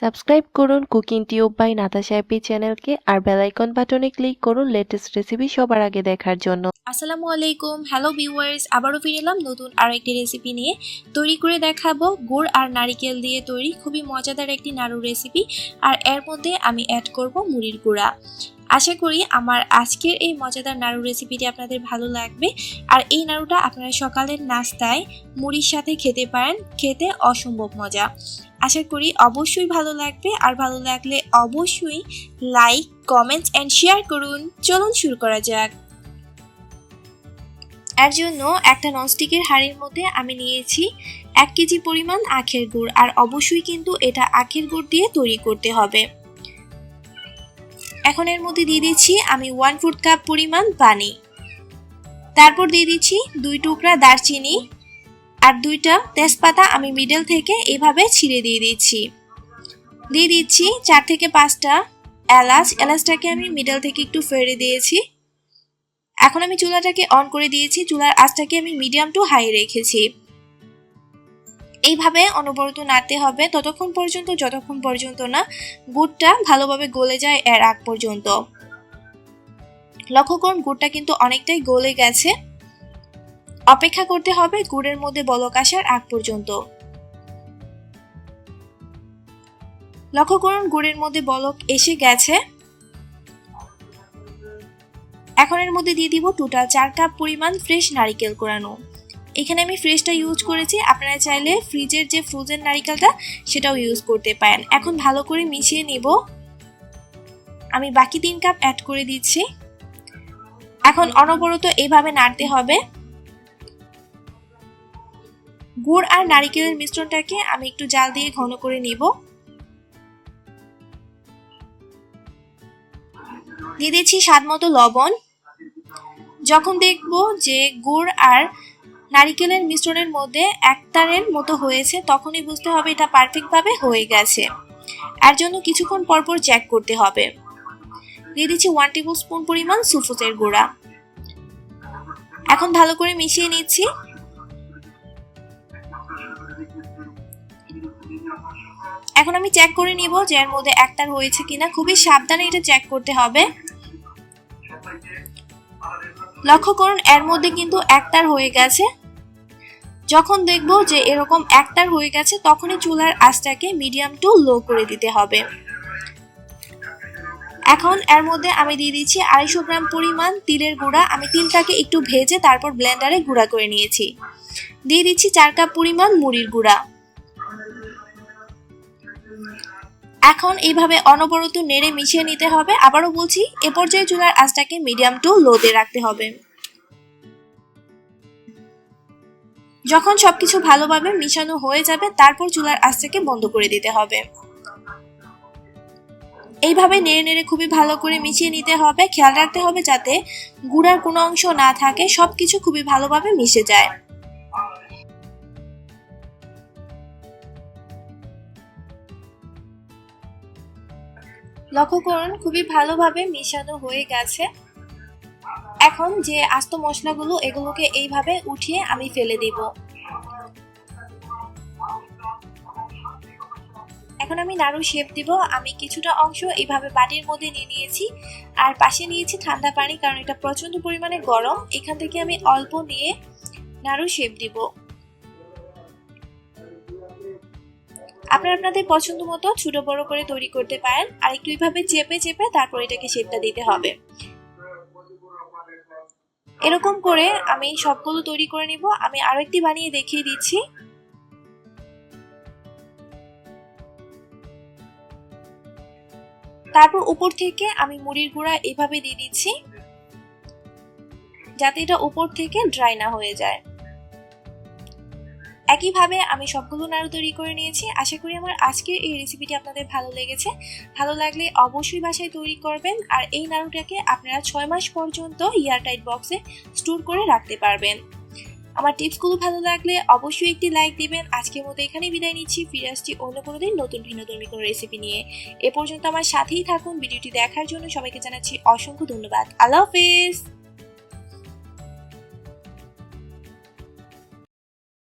Subscribe করুন cooking tube by Natasha happy চ্যানেলকে আর বেল আইকন বাটনে ক্লিক করুন লেটেস্ট রেসিপি সবার আগে দেখার জন্য। আসসালামু আলাইকুম। হ্যালো ভিউয়ার্স আবারও ফিরে এলাম নতুন আর একটি রেসিপি নিয়ে। তৈরি করে দেখাবো গুড় আর নারিকেল দিয়ে তৈরি। খুবই মজাদার একটি নাড়ু রেসিপি আর এর মধ্যে আমি অ্যাড করব মুড়ির গুঁড়া। আশা করি আমার আজকের এই মজাদার নাড়ু রেসিপিটি আপনাদের ভালো লাগবে। আর এই নাড়ুটা আপনারা সকালের নাস্তায় মুড়ির সাথে খেতে পারেন। খেতে অসম্ভব মজা। আশা করি অবশ্যই ভালো লাগবে। আর ভালো লাগলে অবশ্যই লাইক কমেন্টস অ্যান্ড শেয়ার করুন। চলুন শুরু করা যাক। এর জন্য একটা ননস্টিকের হাঁড়ির মধ্যে আমি নিয়েছি এক কেজি পরিমাণ আখের গুড়। আর অবশ্যই কিন্তু এটা আখের গুড় দিয়ে তৈরি করতে হবে। এখন এর মধ্যে দিয়ে দিচ্ছি আমি ওয়ান ফুড কাপ পরিমাণ পানি। তারপর দিয়ে দিচ্ছি দুই টুকরা দারচিনি আর দুইটা তেজপাতা আমি মিডল থেকে এভাবে ছিঁড়ে দিয়ে দিচ্ছি। দিয়ে দিচ্ছি চার থেকে পাঁচটা এলাচ। এলাচটাকে আমি মিডল থেকে একটু ফেড়ে দিয়েছি। এখন আমি চুলাটাকে অন করে দিয়েছি। চুলার আঁচটাকে আমি মিডিয়াম টু হাই রেখেছি। এইভাবে অনবরত নাড়তে হবে। ততক্ষণ পর্যন্ত, যতক্ষণ পর্যন্ত না, গুড়টা ভালোভাবে গলে যায় এর আগ পর্যন্ত। লক্ষ্য করুন, গুড়টা কিন্তু অনেকটাই গলে গেছে। অপেক্ষা করতে হবে গুড়ের মধ্যে বলক আসার আগ পর্যন্ত। লক্ষ্য করুন, গুড়ের মধ্যে বলক এসে গেছে। এখন এর মধ্যে দিয়ে দিব টোটাল চার কাপ পরিমাণ ফ্রেশ নারিকেল কোরানো। এখানে আমি ফ্রেশটা ইউজ করেছি। আপনারা চাইলে ফ্রিজের যে ফ্রোজেন নারিকেলটা, সেটাও ইউজ করতে পারেন। এখন ভালো করে মিশিয়ে নিব। আমি বাকি তিন কাপ অ্যাড করে দিচ্ছি। এখন অনবরত এভাবে নাড়তে হবে। গুড় আর নারিকেলের মিশ্রণটাকে আমি একটু জাল দিয়ে ঘন করে নিব। দিয়ে দিচ্ছি স্বাদ মতো লবণ। যখন দেখব যে গুড় আর নারিকেলের মিশ্রণের মধ্যে একতারের মতো হয়েছে, তখনই বুঝতে হবে এটা পারফেক্টভাবে হয়ে গেছে। এর জন্য কিছুক্ষণ পরপর চেক করতে হবে। দিয়ে দিচ্ছি ওয়ান টেবিল স্পুন পরিমাণ সুফুসের গুঁড়া। এখন ভালো করে মিশিয়ে নিচ্ছি। এখন আমি চেক করে নিব যে এর মধ্যে একতার হয়েছে কিনা। খুবই সাবধানে এটা চেক করতে হবে। লক্ষ্য করুন, এর মধ্যে কিন্তু একতার হয়ে গেছে। যখন দেখব যে এরকম একতার হয়ে গেছে, তখনই চুলার আঁচটাকে মিডিয়াম টু লো করে দিতে হবে। এখন এর মধ্যে আমি দিয়ে দিচ্ছি আড়াইশো গ্রাম পরিমাণ তিলের গুঁড়া। আমি তিলটাকে একটু ভেজে তারপর ব্লেন্ডারে গুঁড়া করে নিয়েছি। দিয়ে দিচ্ছি চার কাপ পরিমাণ মুড়ির গুঁড়া। এখন এইভাবে অনবরত নেড়ে মিশিয়ে নিতে হবে। আবারও বলছি, এ পর্যায়ে চুলার আঁচটাকে মিডিয়াম টু লোতে রাখতে হবে। যখন সবকিছু ভালোভাবে মিশানো হয়ে যাবে, তারপর চুলার আঁচটাকে বন্ধ করে দিতে হবে। এইভাবে নেড়ে নেড়ে খুবই ভালো করে মিশিয়ে নিতে হবে। খেয়াল রাখতে হবে যাতে গুড়ার কোনো অংশ না থাকে, সবকিছু খুবই ভালোভাবে মিশে যায়। লক্ষ্য করুন, খুবই ভালোভাবে মিশানো হয়ে গেছে। এখন যে আস্ত মশলাগুলো এগুলোকে এইভাবে উঠিয়ে আমি ফেলে দিব। এখন আমি নাড়ু শেপ দিব। আমি কিছুটা অংশ এইভাবে বাটির মধ্যে নিয়ে নিয়েছি আর পাশে নিয়েছি ঠান্ডা পানি কারণ এটা প্রচণ্ড পরিমাণে গরম। এখান থেকে আমি অল্প নিয়ে নাড়ু শেপ দিব। আপনারা আপনাদের পছন্দ মতো ছোট বড় করে তৈরি করতে পারেন। আর একটু এইভাবে চেপে চেপে তারপর এটাকে শেপটা দিতে হবে। এরকম করে আমি সবগুলো তৈরি করে নিব। আমি আরেকটি বানিয়ে দেখিয়ে দিচ্ছি। তারপর উপর থেকে আমি মুড়ির গুঁড়া এভাবে দিয়ে দিচ্ছি, যাতে এটা উপর থেকে ড্রাই না হয়ে যায়। একইভাবে আমি সবগুলো নাড়ু তৈরি করে নিয়েছি। আশা করি আমার আজকের এই রেসিপিটি আপনাদের ভালো লেগেছে। ভালো লাগলে অবশ্যই বাসায় তৈরি করবেন আর এই নাড়ুটাকে আপনারা ছয় মাস পর্যন্ত এয়ারটাইট বক্সে স্টোর করে রাখতে পারবেন। আমার টিপসগুলো ভালো লাগলে অবশ্যই একটি লাইক দিবেন। আজকের মতো এখানে বিদায় নিচ্ছি। ফিরে আসছি অন্য কোনো দিন নতুন ভিন্ন ধর্মী কোনো রেসিপি নিয়ে। এ পর্যন্ত আমার সাথেই থাকুন। ভিডিওটি দেখার জন্য সবাইকে জানাচ্ছি অসংখ্য ধন্যবাদ। আল্লাহ হাফিজ!